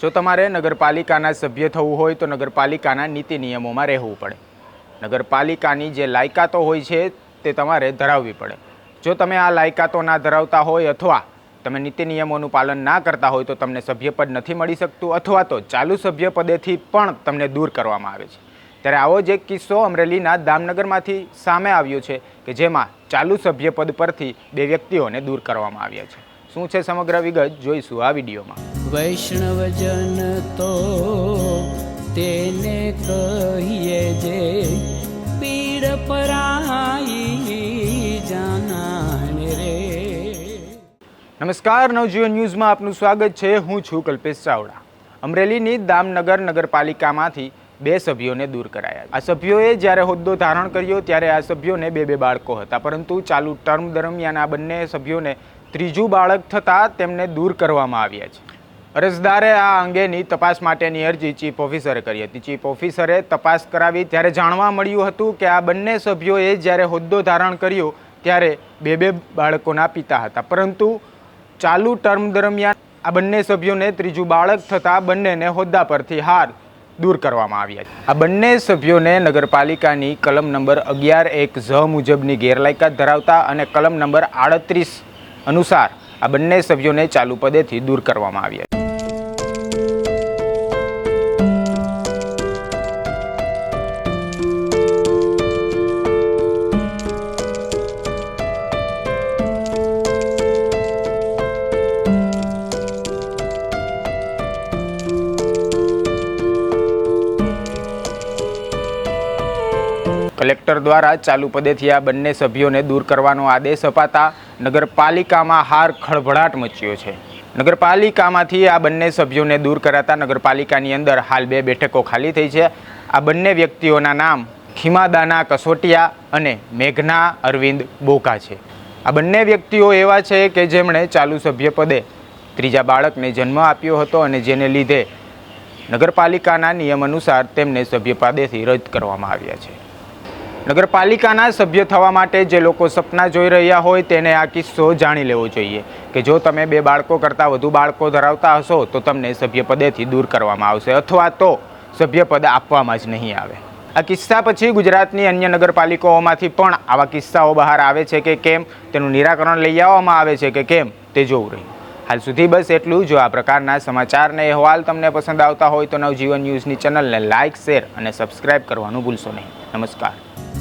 જો તમારે નગરપાલિકાના સભ્ય થવું હોય તો નગરપાલિકાના નીતિ નિયમોમાં રહેવું પડે. નગરપાલિકાની જે લાયકાતો હોય છે તે તમારે ધરાવવી પડે. જો તમે આ લાયકાતો ના ધરાવતા હોય અથવા તમે નીતિ નિયમોનું પાલન ના કરતા હોય તો તમને સભ્યપદ નથી મળી શકતું અથવા તો ચાલુ સભ્યપદેથી પણ તમને દૂર કરવામાં આવે છે. ત્યારે આવો જ એક કિસ્સો અમરેલીના દામનગરમાંથી સામે આવ્યો છે કે જેમાં ચાલુ સભ્યપદ પરથી બે વ્યક્તિઓને દૂર કરવામાં આવ્યા છે. શું છે સમગ્ર વિગત? જોઈશું આ વિડીયોમાં. વૈષ્ણવજન તો તેને કહીએ જે પીડ પરાઈ જાનાને રે. નમસ્કાર, નવજીવન ન્યૂઝમાં આપનું સ્વાગત છે. હું છું કલ્પેશ ચાવડા. અમરેલીની દામનગર નગરપાલિકામાંથી બે સભ્યોને દૂર કરાયા આ સભ્યોએ જ્યારે હોદ્દો ધારણ કર્યો ત્યારે આ સભ્યોને બે બે બાળકો હતા. પરંતુ ચાલુ ટર્મ દરમિયાન આ બંને સભ્યોને ત્રીજું બાળક થતાં તેમને દૂર કરવામાં આવ્યા છે. અરજદારે આ અંગેની તપાસ માટેની અરજી ચીફ ઓફિસરે કરી હતી. ચીફ ઓફિસરે તપાસ કરાવી ત્યારે જાણવા મળ્યું હતું કે આ બંને સભ્યોએ જ્યારે હોદ્દો ધારણ કર્યો ત્યારે બે બે બાળકોના પિતા હતા. પરંતુ ચાલુ ટર્મ દરમિયાન આ બંને સભ્યોને ત્રીજું બાળક થતાં બંનેને હોદ્દા પરથી હાર દૂર કરવામાં આવ્યા છે. આ બંને સભ્યોને નગરપાલિકાની કલમ નંબર અગિયાર એક ઝ મુજબની ગેરલાયકાત ધરાવતા અને કલમ નંબર આડત્રીસ અનુસાર આ બંને સભ્યોને ચાલુ પદેથી દૂર કરવામાં આવ્યા કલેક્ટર દ્વારા ચાલુ પદેથી આ બંને સભ્યોને દૂર કરવાનો આદેશ અપાતા નગરપાલિકામાં હાર ખળભળાટ મચ્યો છે. નગરપાલિકામાંથી આ બંને સભ્યોને દૂર કરાતા નગરપાલિકાની અંદર હાલ બે બેઠકો ખાલી થઈ છે. આ બંને વ્યક્તિઓના નામ ખીમાદાના કસોટિયા અને મેઘના અરવિંદ બોકા છે. આ બંને વ્યક્તિઓ એવા છે કે જેમણે ચાલુ સભ્યપદે ત્રીજા બાળકને જન્મ આપ્યો હતો અને જેને લીધે નગરપાલિકાના નિયમ અનુસાર તેમને સભ્યપદેથી રદ કરવામાં આવ્યા છે. નગરપાલિકાના સભ્ય થવા માટે જે લોકો સપના જોઈ રહ્યા હોય તેને આ કિસ્સો જાણી લેવો જોઈએ. કે જો તમે બે બાળકો કરતાં વધુ બાળકો ધરાવતા હશો, તો તમને સભ્યપદેથી દૂર કરવામાં આવશે અથવા તો સભ્યપદ આપવામાં જ નહીં આવે. આ કિસ્સા પછી ગુજરાતની અન્ય નગરપાલિકાઓમાંથી પણ આવા કિસ્સાઓ બહાર આવે છે કે કેમ? તેનું નિરાકરણ લઈ આવવામાં આવે છે કે કેમ? તે જોવું રહ્યું. હાલ સુધી બસ એટલું જો. આ પ્રકારના સમાચારને અહેવાલ તમને પસંદ આવતા હોય તો નવજીવન ન્યૂઝની ચેનલને લાઇક શેર અને સબસ્ક્રાઇબ કરવાનું ભૂલશો નહીં. નમસ્કાર.